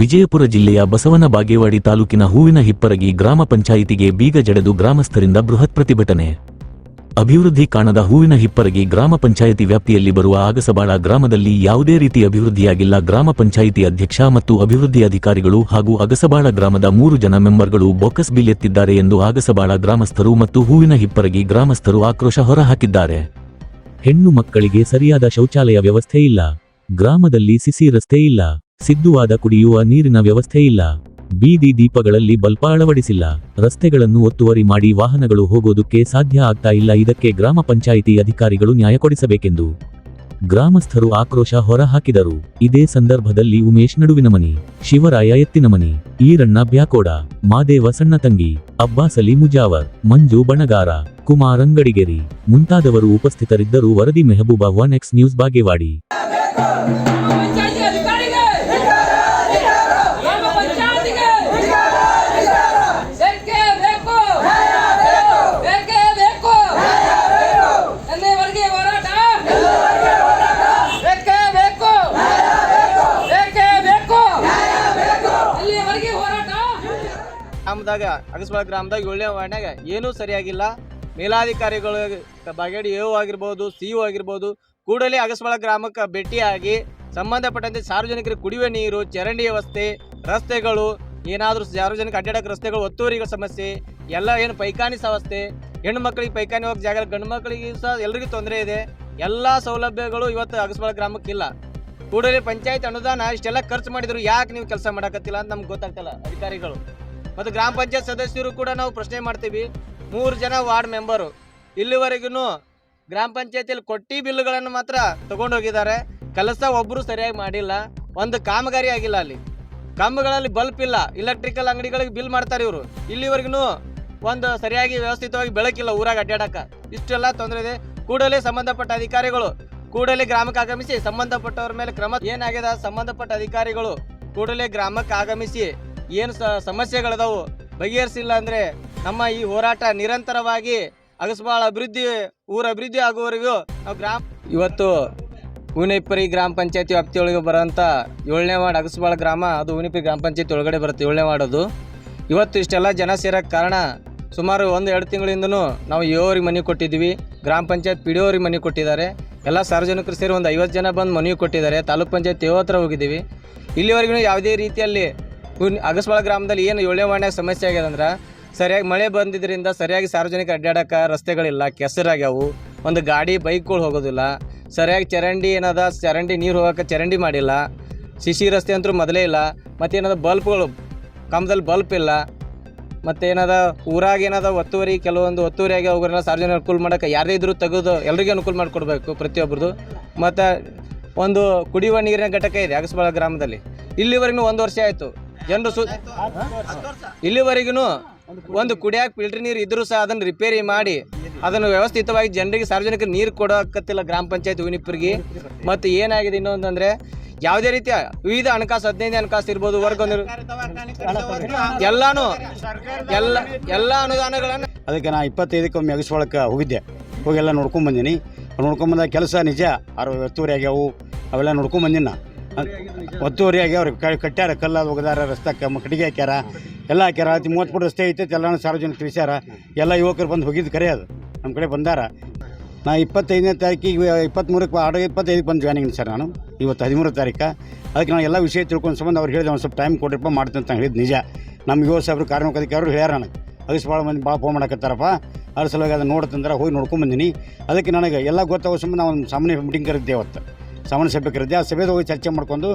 ವಿಜಯಪುರ ಜಿಲ್ಲೆಯ ಬಸವನ ಬಾಗೇವಾಡಿ ತಾಲೂಕಿನ ಹೂವಿನ ಹಿಪ್ಪರಗಿ ಗ್ರಾಮ ಪಂಚಾಯಿತಿಗೆ ಬೀಗ ಜಡೆದು ಗ್ರಾಮಸ್ಥರಿಂದ ಬೃಹತ್ ಪ್ರತಿಭಟನೆ. ಅಭಿವೃದ್ಧಿ ಕಾಣದ ಹೂವಿನ ಹಿಪ್ಪರಗಿ ಗ್ರಾಮ ಪಂಚಾಯಿತಿ ವ್ಯಾಪ್ತಿಯಲ್ಲಿ ಬರುವ ಆಗಸಬಾಳ ಗ್ರಾಮದಲ್ಲಿ ಯಾವುದೇ ರೀತಿ ಅಭಿವೃದ್ಧಿಯಾಗಿಲ್ಲ. ಗ್ರಾಮ ಪಂಚಾಯಿತಿ ಅಧ್ಯಕ್ಷ ಮತ್ತು ಅಭಿವೃದ್ಧಿ ಅಧಿಕಾರಿಗಳು ಹಾಗೂ ಅಗಸಬಾಳ ಗ್ರಾಮದ ಮೂರು ಜನ ಮೆಂಬರ್ಗಳು ಬೊಕ್ಕಸ್ ಬಿಲ್ ಎತ್ತಿದ್ದಾರೆ ಎಂದು ಆಗಸಬಾಳ ಗ್ರಾಮಸ್ಥರು ಮತ್ತು ಹೂವಿನ ಹಿಪ್ಪರಗಿ ಗ್ರಾಮಸ್ಥರು ಆಕ್ರೋಶ ಹೊರಹಾಕಿದ್ದಾರೆ. ಹೆಣ್ಣು ಮಕ್ಕಳಿಗೆ ಸರಿಯಾದ ಶೌಚಾಲಯ ವ್ಯವಸ್ಥೆ ಇಲ್ಲ. ಗ್ರಾಮದಲ್ಲಿ ಸಿಸಿ ರಸ್ತೆ ಇಲ್ಲ. ಸಿದ್ದುವಾದ ಕುಡಿಯುವ ನೀರಿನ ವ್ಯವಸ್ಥೆ ಇಲ್ಲ. ಬೀದಿ ದೀಪಗಳಲ್ಲಿ ಬಲ್ಪ ಅಳವಡಿಸಿಲ್ಲ. ರಸ್ತೆಗಳನ್ನು ಒತ್ತುವರಿ ಮಾಡಿ ವಾಹನಗಳು ಹೋಗೋದಕ್ಕೆ ಸಾಧ್ಯ ಆಗ್ತಾ ಇಲ್ಲ. ಇದಕ್ಕೆ ಗ್ರಾಮ ಪಂಚಾಯಿತಿ ಅಧಿಕಾರಿಗಳು ನ್ಯಾಯ ಕೊಡಿಸಬೇಕೆಂದು ಗ್ರಾಮಸ್ಥರು ಆಕ್ರೋಶ ಹೊರಹಾಕಿದರು. ಇದೇ ಸಂದರ್ಭದಲ್ಲಿ ಉಮೇಶ್ ನಡುವಿನ ಮನಿ ಶಿವರಾಯ ಎತ್ತಿನಮನಿ, ಈರಣ್ಣ ಬ್ಯಾಕೋಡ, ಮಾದೇವ ಸಣ್ಣತಂಗಿ ತಂಗಿ ಅಬ್ಬಾಸಲಿ ಮುಜಾವರ್, ಮಂಜು ಬಣಗಾರ, ಕುಮಾರ್ ಅಂಗಡಿಗೇರಿ ಮುಂತಾದವರು ಉಪಸ್ಥಿತರಿದ್ದರು ವರದಿ Mehbooba one X news Bagewadi. ಗ್ರಾಮದಾಗ Agasabal ಗ್ರಾಮದಾಗ, ಏಳನೇ ವಾರ್ಡ್ನಾಗ ಏನೂ ಸರಿಯಾಗಿಲ್ಲ. ಮೇಲಾಧಿಕಾರಿಗಳು ಬಾಗೇಡಿ ಎ ಆಗಿರ್ಬೋದು, ಸಿ ಒ ಆಗಿರ್ಬೋದು, ಕೂಡಲೇ ಅಗಸ್ಬಾಳ ಗ್ರಾಮಕ್ಕೆ ಭೇಟಿಯಾಗಿ ಸಂಬಂಧಪಟ್ಟಂತೆ ಸಾರ್ವಜನಿಕರಿಗೆ ಕುಡಿಯುವ ನೀರು, ಚರಂಡಿ ವ್ಯವಸ್ಥೆ, ರಸ್ತೆಗಳು, ಏನಾದರೂ ಸಾರ್ವಜನಿಕ ಅಡ್ಡಾಡಕ್ಕೆ ರಸ್ತೆಗಳು, ಒತ್ತುವರಿಗಳ ಸಮಸ್ಯೆ, ಎಲ್ಲ ಏನು ಪೈಖಾನಿ ಸಮಸ್ಯೆ ಹೆಣ್ಣು ಮಕ್ಕಳಿಗೆ ಪೈಖಾನಿ ಹೋಗೋ ಜಾಗ ಗಂಡು ಮಕ್ಕಳಿಗೆ ಸಹ ಎಲ್ರಿಗೂ ತೊಂದರೆ ಇದೆ. ಎಲ್ಲ ಸೌಲಭ್ಯಗಳು ಇವತ್ತು ಅಗಸ್ಬಳ ಗ್ರಾಮಕ್ಕೆ ಇಲ್ಲ. ಕೂಡಲೇ ಪಂಚಾಯತ್ ಅನುದಾನ ಇಷ್ಟೆಲ್ಲ ಖರ್ಚು ಮಾಡಿದ್ರು ಯಾಕೆ ನೀವು ಕೆಲಸ ಮಾಡಕತ್ತಿಲ್ಲ ಅಂತ ನಮ್ಗೆ ಗೊತ್ತಾಗ್ತಿಲ್ಲ ಅಧಿಕಾರಿಗಳು. ಮತ್ತು ಗ್ರಾಮ ಪಂಚಾಯತ್ ಸದಸ್ಯರು ಕೂಡ ನಾವು ಪ್ರಶ್ನೆ ಮಾಡ್ತೀವಿ. ಮೂರು ಜನ ವಾರ್ಡ್ ಮೆಂಬರು. ಇಲ್ಲಿವರೆಗೂ ಗ್ರಾಮ ಪಂಚಾಯತಿಯಲ್ಲಿ ಕೊಟ್ಟಿ ಬಿಲ್ಲುಗಳನ್ನು ಮಾತ್ರ ತಗೊಂಡೋಗಿದ್ದಾರೆ. ಕೆಲಸ ಒಬ್ಬರು ಸರಿಯಾಗಿ ಮಾಡಿಲ್ಲ. ಒಂದು ಕಾಮಗಾರಿ ಆಗಿಲ್ಲ ಅಲ್ಲಿ. ಕಂಬಗಳಲ್ಲಿ ಬಲ್ಪ್ ಇಲ್ಲ. ಇಲೆಕ್ಟ್ರಿಕಲ್ ಅಂಗಡಿಗಳಿಗೆ ಬಿಲ್ ಮಾಡ್ತಾರೆ ಇವರು. ಇಲ್ಲಿವರೆಗೂ ಒಂದು ಸರಿಯಾಗಿ ವ್ಯವಸ್ಥಿತವಾಗಿ ಬೆಳಕಿಲ್ಲ ಊರಾಗ ಅಡ್ಡಾಡಕ ಇಷ್ಟೆಲ್ಲ ತೊಂದರೆ ಇದೆ. ಕೂಡಲೇ ಸಂಬಂಧಪಟ್ಟ ಅಧಿಕಾರಿಗಳು ಕೂಡಲೇ ಗ್ರಾಮಕ್ಕೆ ಆಗಮಿಸಿ ಸಂಬಂಧಪಟ್ಟವ್ರ ಮೇಲೆ ಕ್ರಮ ಏನಾಗಿದೆ ಸಂಬಂಧಪಟ್ಟ ಅಧಿಕಾರಿಗಳು ಕೂಡಲೇ ಗ್ರಾಮಕ್ಕೆ ಆಗಮಿಸಿ ಏನು ಸಮಸ್ಯೆಗಳಿದಾವು, ಬಗೆಹರಿಸಿಲ್ಲ ಅಂದರೆ ನಮ್ಮ ಈ ಹೋರಾಟ ನಿರಂತರವಾಗಿ ಅಗಸಬಾಳ ಅಭಿವೃದ್ಧಿ, ಊರ ಅಭಿವೃದ್ಧಿ ಆಗುವವರೆಗೂ ನಾವು ಗ್ರಾಮ ಇವತ್ತು ಹೂನೇಪರಿ ಗ್ರಾಮ ಪಂಚಾಯತಿ ವ್ಯಾಪ್ತಿಯೊಳಗೆ ಬರೋಂಥ ಏಳನೇ ವಾರ್ಡ್ ಅಗಸಬಾಳ ಗ್ರಾಮ, ಅದು ಹೂವಿನಪ್ಪರಿ ಗ್ರಾಮ ಪಂಚಾಯತಿ ಒಳಗಡೆ ಬರುತ್ತೆ ಏಳನೇ ವಾರ್ಡ್ ಇವತ್ತು ಇಷ್ಟೆಲ್ಲ ಜನ ಸೇರೋಕ್ಕೆ ಕಾರಣ ಸುಮಾರು ಒಂದು ಎರಡು ತಿಂಗಳಿಂದನೂ ನಾವು ಯೋರಿಗೆ ಮನೆ ಕೊಟ್ಟಿದ್ವಿ ಗ್ರಾಮ ಪಂಚಾಯತ್ ಪಿ ಡಿ ಮನೆ ಕೊಟ್ಟಿದ್ದಾರೆ. ಎಲ್ಲ ಸಾರ್ವಜನಿಕರು ಸೇರಿ ಒಂದು ಐವತ್ತು ಜನ ಬಂದು ಮನವಿ ಕೊಟ್ಟಿದ್ದಾರೆ, ತಾಲೂಕು ಪಂಚಾಯತ್ ಹತ್ರ ಹೋಗಿದ್ದೀವಿ. ಇಲ್ಲಿವರೆಗೂ ಯಾವುದೇ ರೀತಿಯಲ್ಲಿ ಅಗಸಬಾಳ ಗ್ರಾಮದಲ್ಲಿ ಏನು ಏಳನೇ ವಾರ್ಡ್ನಾಗ ಸಮಸ್ಯೆ ಆಗ್ಯದ ಅಂದ್ರೆ ಸರಿಯಾಗಿ ಮಳೆ ಬಂದಿದ್ದರಿಂದ ಸರಿಯಾಗಿ ಸಾರ್ವಜನಿಕ ಅಡ್ಡಾಡಕ್ಕೆ ರಸ್ತೆಗಳಿಲ್ಲ ಕೆಸರಾಗ್ಯಾವು ಒಂದು ಗಾಡಿ ಬೈಕ್ಗಳು ಹೋಗೋದಿಲ್ಲ. ಸರಿಯಾಗಿ ಚರಂಡಿ ಏನದ, ಚರಂಡಿ ನೀರು ಹೋಗೋಕೆ ಚರಂಡಿ ಮಾಡಿಲ್ಲ. ಸಿಸಿ ರಸ್ತೆ ಅಂತೂ ಮೊದಲೇ ಇಲ್ಲ. ಮತ್ತೇನದ ಬಲ್ಪ್ಗಳು ಕಂಬದಲ್ಲಿ ಬಲ್ಪ್ ಇಲ್ಲ. ಮತ್ತು ಏನದ ಊರಾಗ ಏನದ ಒತ್ತುವರಿ, ಕೆಲವೊಂದು ಒತ್ತುವರಿಯಾಗಿ ಅವ್ರನ್ನ ಸಾರ್ವಜನಿಕ ಅನುಕೂಲ ಮಾಡೋಕೆ ಯಾರದೇ ಇದ್ರೂ ತೆಗೆದು ಎಲ್ರಿಗೂ ಅನುಕೂಲ ಮಾಡಿಕೊಡ್ಬೇಕು ಪ್ರತಿಯೊಬ್ಬರದು ಮತ್ತು ಒಂದು ಕುಡಿಯುವ ನೀರಿನ ಘಟಕ ಇದೆ ಅಗಸ್ಬಾಳ ಗ್ರಾಮದಲ್ಲಿ. ಇಲ್ಲಿವರೆಗೂ ಒಂದು ವರ್ಷ ಆಯಿತು. ಜನರು ಸು ಇಲ್ಲಿವರೆಗೂ ಒಂದು ಕುಡಿಯಾಕ ಫಿಲ್ಟರ್ ನೀರು ಇದ್ರೂ ಸಹ ಅದನ್ನು ರಿಪೇರಿ ಮಾಡಿ, ಅದನ್ನು ವ್ಯವಸ್ಥಿತವಾಗಿ ಜನರಿಗೆ ಸಾರ್ವಜನಿಕ ನೀರು ಕೊಡೋಕತ್ತಿಲ್ಲ ಗ್ರಾಮ ಪಂಚಾಯತ್ ವಿನಿಪುರಿಗೆ. ಮತ್ತು ಏನಾಗಿದೆ ಇನ್ನೊಂದಂದ್ರೆ ಯಾವುದೇ ರೀತಿಯ ವಿವಿಧ ಹಣಕಾಸು, ಹದಿನೈದು ಹಣಕಾಸು ಇರ್ಬೋದು, ವರ್ಗ ಒಂದು ಎಲ್ಲಾನು ಎಲ್ಲ ಎಲ್ಲ ಅನುದಾನಗಳನ್ನು ಅದಕ್ಕೆ ನಾ ಇಪ್ಪತ್ತೈದಕ್ಕೊಮ್ಮೆ ಅಗಸ್ವಾಳಕ್ಕೆ ಹೋಗಿದ್ದೆ. ಹೋಗಿ ಎಲ್ಲ ನೋಡ್ಕೊಂಡ್ ನೋಡ್ಕೊಂಡ್ಬಂದ ಕೆಲಸ ನಿಜ ಅರು ಒತ್ತುವರಿ ಆಗ್ಯಾವು. ಅವೆಲ್ಲ ನೋಡ್ಕೊಂಡು ಬಂದೀನಿ ನಾ. ಅದ್- ಅವ್ರಿಗೆ ಕ- ಕಟ್ಟ್ಯಾರ ಕಲ್ಲ ಒಗದಾರ, ರಸ್ತೆ ಕಡಿಗೆ ಕಟ್ಟಿಗೆ ಹಾಕ್ಯಾರ, ಎಲ್ಲ ಹಾಕ್ಯಾರ. ಅತಿ ಮೂವತ್ತು ಫುಟ್ ರಸ್ತೆ ಐತೆ ಎಲ್ಲನೂ ಸಾರ್ವಜನಿಕ ತಿಳಿಸ್ಯಾರ. ಎಲ್ಲ ಯುವಕರು ಬಂದು ಹೋಗಿದ್ದು ಕರೆ ಅದು. ನಮ್ಮ ಕಡೆ ಬಂದಾರ. ನಾ ಇಪ್ಪತ್ತೈದನೇ ತಾರೀಕಿಗೆ ಇಪ್ಪತ್ತ್ಮೂರಕ್ಕೆ ಆಡೋ ಇಪ್ಪತ್ತೈದಕ್ಕೆ ಬಂದು ಜಾಯ್ನಿಂಗ್ ಸರ್ ನಾನು, ಇವತ್ತು ಹದಿಮೂರು ತಾರೀಕು. ಅದಕ್ಕೆ ನಾನು ಎಲ್ಲ ವಿಷಯ ತಿಳ್ಕೊಂಡು ಸಂಬಂಧ ಅವ್ರು ಹೇಳಿದೆ ಒಂದು ಸ್ವಲ್ಪ ಟೈಮ್ ಕೊಡ್ರಿಪ್ಪ ಮಾಡ್ತೀನಿ ಅಂತ ಹೇಳಿದ್ದು ನಿಜ. ನಮ್ಮ ಯುವ ಸಾಹೇಬರು, ಕಾರ್ಮಿಕ ಅಧಿಕಾರಿಗಳು ಹೇಳ್ಯಾರ ನನಗೆ. ಅದಕ್ಕೆ ಭಾಳ ಮಂದಿ ಭಾಳ ಫೋನ್ ಮಾಡಕತ್ತಾರಪ್ಪ. ಅದ್ರ ಸಲುವಾಗಿ ಅದನ್ನು ನೋಡ್ತಂದ್ರೆ ಹೋಗಿ ನೋಡ್ಕೊಂಬಂದಿನಿ ಅದಕ್ಕೆ ನನಗೆ ಎಲ್ಲ ಗೊತ್ತಾಗೋ ಸಂಬಂಧ ನಾವು ಒಂದು ಸಾಮಾನ್ಯ ಮೀಟಿಂಗ್ ಕರೆದಿದ್ದೆ ಅವತ್ತು. ಸಾಮಾನ್ಯ ಸಭೆ ಕರೆದಿದ್ದೆ ಆ ಸಭೆದ ಹೋಗಿ ಚರ್ಚೆ ಮಾಡ್ಕೊಂಡು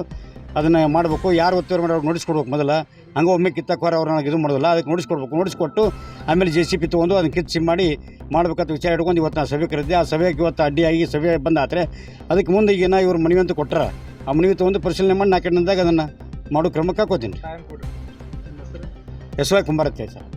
ಅದನ್ನು ಮಾಡಬೇಕು. ಯಾರು ಒತ್ತುವರಿ ಮಾಡೋರು ನೋಡಿಸ್ಕೊಡ್ಬೇಕು ಮೊದಲ. ಹಂಗೆ ಒಮ್ಮೆ ಕಿತ್ತಕ್ಕೋರ ಅವ್ರು ನನಗೆ ಇದು ಮಾಡೋದಿಲ್ಲ. ಅದಕ್ಕೆ ನೋಡಿಸ್ಕೊಡ್ಬೇಕು ನೋಡಿಸ್ಕೊಟ್ಟು ಆಮೇಲೆ ಜೆ ಸಿ ಪಿ ತೊಗೊಂಡು ಅದನ್ನು ಕಿತ್ತು ಮಾಡಿ ಮಾಡಬೇಕಂತ ವಿಚಾರ ಇಟ್ಕೊಂಡು ಇವತ್ತು ನಾನು ಸಭೆ ಕರೆದಿದ್ದೆ ಆ ಸಭೆಗೆ ಇವತ್ತು ಅಡ್ಡಿಯಾಗಿ ಸಭೆ ಬಂದಾತ್ರೆ ಅದಕ್ಕೆ ಮುಂದೆ ಈಗ ಇವರು ಇವ್ರು ಮನವಿ ಅಂತ ಕೊಟ್ಟರೆ ಆ ಮನವಿ ತೊಗೊಂಡು ಪರಿಶೀಲನೆ ಮಾಡಿ ನಾಲ್ಕು ಅದನ್ನು ಮಾಡೋ ಕ್ರಮಕ್ಕೆ ಹಾಕೋತೀನಿ. ಎಸ್ ವೈ ಕುಂಬಾರತ್ತೆ ಸರ್.